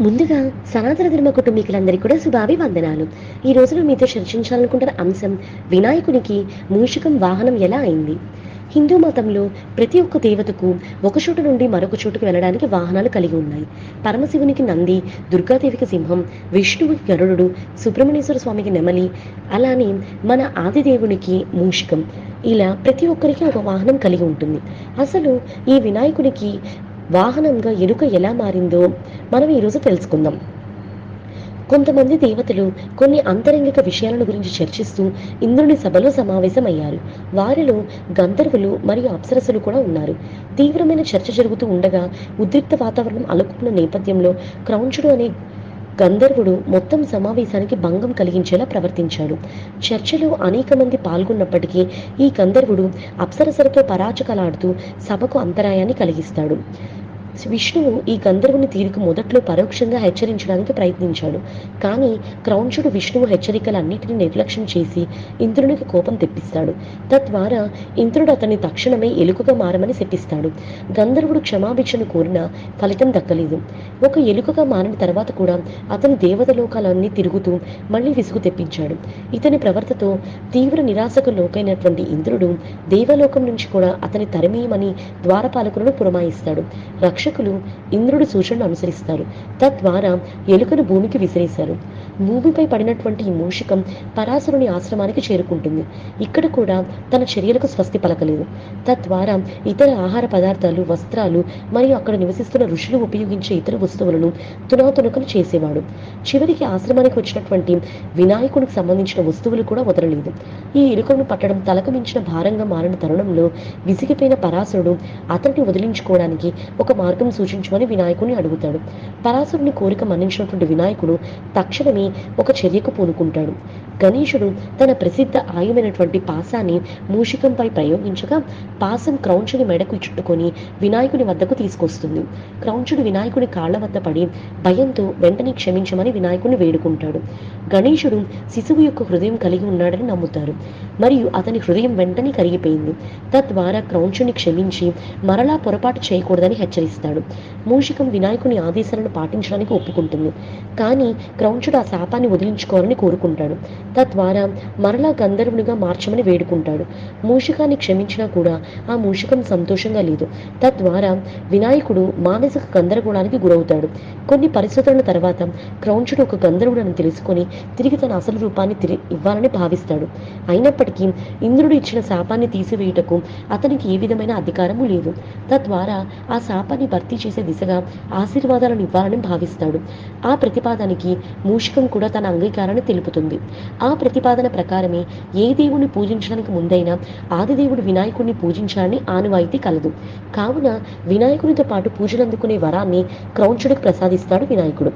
ముందుగా సనాతన ధర్మ కుటుంబీకులందరికీ కూడా శుభాభివందనాలు. ఈ రోజున మీతో చర్చించాలనుకుంటున్న అంశం వినాయకునికి మూషికం వాహనం ఎలా అయింది? హిందూ మతంలో ప్రతి ఒక్క దేవతకు ఒక చోటు నుండి మరొక చోటుకు వెళ్ళడానికి వాహనాలు కలిగి ఉన్నాయి. పరమశివునికి నంది దుర్గాదేవికి సింహం విష్ణువుకి గరుడు సుబ్రహ్మణ్యేశ్వర స్వామికి నెమలి అలానే మన ఆదిదేవునికి మూషికం. ఇలా ప్రతి ఒక్కరికి ఒక వాహనం కలిగి ఉంటుంది. అసలు ఈ వినాయకునికి వాహనంగా ఎలుక ఎలా మారిందో మనం ఈరోజు తెలుసుకుందాం. కొంతమంది దేవతలు కొన్ని అంతరంగిక విషయాలను గురించి చర్చిస్తూ ఇంద్రుని సభలో సమావేశమయ్యారు. వారిలో గంధర్వులు మరియు అప్సరసులు కూడా ఉన్నారు. తీవ్రమైన చర్చ జరుగుతూ ఉండగా ఉద్రిక్త వాతావరణం అలుకున్న నేపథ్యంలో క్రౌంచుడు అనే గంధర్వుడు మొత్తం సమావేశానికి భంగం కలిగించేలా ప్రవర్తించాడు. చర్చలో అనేక మంది పాల్గొన్నప్పటికీ ఈ గంధర్వుడు అప్సరసలతో పరాచకలాడుతూ సభకు అంతరాయాన్ని కలిగిస్తాడు. విష్ణువు ఈ గంధర్వుని తీరుకు మొదట్లో పరోక్షంగా హెచ్చరించడానికి ప్రయత్నించాడు. కానీ క్రౌంచుడు విష్ణువు హెచ్చరికలన్నిటిని నిర్లక్ష్యం చేసి ఇంద్రునికి కోపం తెప్పిస్తాడు. తద్వారా ఇంద్రుడు అతన్ని తక్షణమే ఎలుకగా మారమని శపిస్తాడు. గంధర్వుడు క్షమాభిక్షను కోరినా ఫలితం దక్కలేదు. ఒక ఎలుకగా మారిన తర్వాత కూడా అతని దేవతలోకాలన్నీ తిరుగుతూ మళ్ళీ విసుగు తెప్పించాడు. ఇతని ప్రవర్తతో తీవ్ర నిరాశకు లోకైనటువంటి ఇంద్రుడు దేవలోకం నుంచి కూడా అతని తరిమేయమని ద్వారపాలకులను పురమాయిస్తాడు. రక్షకులు ఇంద్రుడి సూచనలు అనుసరిస్తారు. తద్వారా ఎలుకను భూమికి విసిరేశారు. భూమిపై పడినటువంటి ఈ మూషికం పరాశరుని ఆశ్రమానికి చేరుకుంటుంది. ఇక్కడ కూడా తన చర్యలకు స్వస్తి పలకలేదు. తద్వారా ఇతర ఆహార పదార్థాలు వస్త్రాలు మరియు అక్కడ నివసిస్తున్న ఋషులు ఉపయోగించే ఇతర వస్తువులను తునాతునకలు చేసేవాడు. చివరికి ఆశ్రమానికి వచ్చినటువంటి వినాయకునికి సంబంధించిన వస్తువులు కూడా వదలలేదు. ఈ ఎలుకను పట్టడం తలకు మించిన భారంగా మారిన తరుణంలో విసిగిపోయిన పరాశరుడు అతన్ని వదిలించుకోవడానికి ఒక మార్గం సూచించమని వినాయకుని అడుగుతాడు. పరాశరుని కోరిక మన్నించినటువంటి వినాయకుడు తక్షణమే ఒక చర్యకు పూనుకుంటాడు. గణేశుడు తన ప్రసిద్ధ ఆయుమైనటువంటి పాసాన్ని మూషికంపై ప్రయోగించగా పాసం క్రౌంచుని మెడకు చుట్టుకొని వినాయకుని వద్దకు తీసుకొస్తుంది. క్రౌంచుడు వినాయకుడి కాళ్ళ వద్ద పడి భయంతో వెంటనే క్షమించమని వినాయకుడిని వేడుకుంటాడు. గణేశుడు శిశువు యొక్క హృదయం కలిగి ఉన్నాడని నమ్ముతారు. మరియు అతని హృదయం వెంటనే కరిగిపోయింది. తద్వారా క్రౌంచుని క్షమించి మరలా పొరపాటు చేయకూడదని హెచ్చరిస్తాడు. మూషికం వినాయకుని ఆదేశాలను పాటించడానికి ఒప్పుకుంటుంది. కానీ క్రౌంచుడు ఆ శాపాన్ని వదిలించుకోవాలని కోరుకుంటాడు. తద్వారా మరలా గంధర్వునిగా మార్చమని వేడుకుంటాడు. మూషికాన్ని క్షమించినా కూడా ఆ మూషికం సంతోషంగా లేదు. తద్వారా వినాయకుడు మానసిక గందరగోళానికి గురవుతాడు. కొన్ని పరిస్థితుల తర్వాత క్రౌంచుడు ఒక గంధర్వుడని తెలుసుకొని తిరిగి తన అసలు రూపాన్ని తిరిగి ఇవ్వాలని భావిస్తాడు. అయినప్పటికీ ఇంద్రుడు ఇచ్చిన శాపాన్ని తీసివేయుటకు అతనికి ఏ విధమైన అధికారము లేదు. తద్వారా ఆ శాపాన్ని భర్తీ చేసే దిశగా ఆశీర్వాదాలను ఇవ్వాలని భావిస్తాడు. ఆ ప్రతిపాదానికి మూషికం కూడా తన అంగీకారాన్ని తెలుపుతుంది. ఆ ప్రతిపాదన ప్రకారమే ఏ దేవుణ్ణి పూజించడానికి ముందైనా ఆదిదేవుడు వినాయకుడిని పూజించాలని ఆనవాయితీ కలదు. కావున వినాయకునితో పాటు పూజలు అందుకునే వరాన్ని క్రౌంచుడికి ప్రసాదిస్తాడు వినాయకుడు.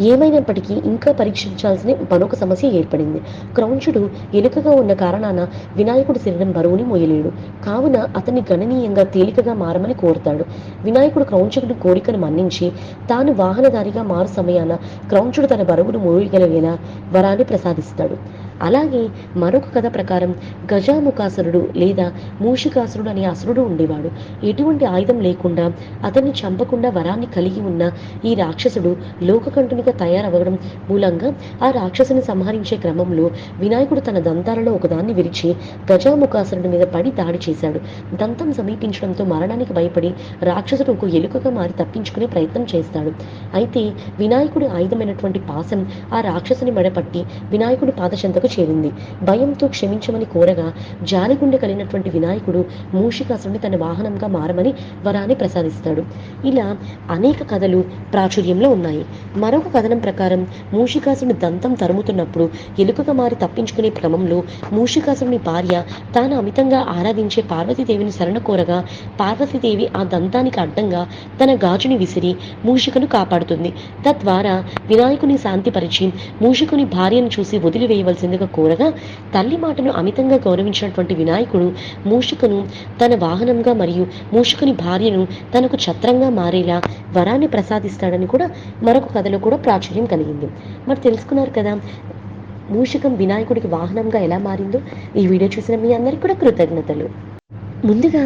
ఏమైనప్పటికీ ఇంకా పరీక్షించాల్సిన మరొక సమస్య ఏర్పడింది. క్రౌంచుడు ఎలుకగా ఉన్న కారణాన వినాయకుడి శరీరం బరువుని మోయలేడు. కావున అతన్ని గణనీయంగా తేలికగా మారమని కోరుతాడు. వినాయకుడు క్రౌంచుడి కోరికను మన్నించి తాను వాహనదారిగా మారు సమయాన క్రౌంచుడు తన బరువును మోయగలిగేలా వరాన్ని ప్రసాదిస్తాడు. అలాగే మరొక కథ ప్రకారం గజాముఖాసురుడు లేదా మూషికాసురుడు అనే అసురుడు ఉండేవాడు. ఎటువంటి ఆయుధం లేకుండా అతన్ని చంపకుండా వరాన్ని కలిగి ఉన్న ఈ రాక్షసుడు లోకకంఠునిగా తయారవ్వడం మూలంగా ఆ రాక్షసుని సంహరించే క్రమంలో వినాయకుడు తన దంతాలలో ఒకదాన్ని విరిచి గజాముఖాసురుడి మీద పడి దాడి చేశాడు. దంతం సమీపించడంతో మరణానికి భయపడి రాక్షసుడు ఒక ఎలుకగా మారి తప్పించుకునే ప్రయత్నం చేస్తాడు. అయితే వినాయకుడి ఆయుధమైనటువంటి పాసం ఆ రాక్షసుని మెడపట్టి వినాయకుడి పాదచెంతకు చేరింది. భయంతో క్షమించమని కోరగా జాలిగుండె కలిగినటువంటి వినాయకుడు మూషికాసుని తన వాహనంగా మారమని వరాన్ని ప్రసాదిస్తాడు. ఇలా అనేక కథలు ప్రాచుర్యంలో ఉన్నాయి. మరొక కథనం ప్రకారం మూషికాసుని దంతం తరుముతున్నప్పుడు ఎలుకగా మారి తప్పించుకునే క్రమంలో మూషికాసురుని భార్య తాను అమితంగా ఆరాధించే పార్వతీదేవిని శరణ కోరగా పార్వతీదేవి ఆ దంతానికి అడ్డంగా తన గాజుని విసిరి మూషికను కాపాడుతుంది. తద్వారా వినాయకుని శాంతిపరిచి మూషికుని భార్యను చూసి వదిలివేయవలసిందిగా కోరగా తల్లి మాటను అమితంగా గౌరవించినటువంటి వినాయకుడు మూషికను తన వాహనంగా మరియు మూషికుని భార్యను తనకు ఛత్రంగా మారేలా వరాన్ని ప్రసాదిస్తాడని కూడా మరొక కథలో కూడా ప్రాచుర్యం కలిగింది. మరి తెలుసుకున్నారు కదా మూషికం వినాయకుడికి వాహనంగా ఎలా మారిందో? ఈ వీడియో చూసిన మీ అందరికీ కూడా కృతజ్ఞతలు. ముందుగా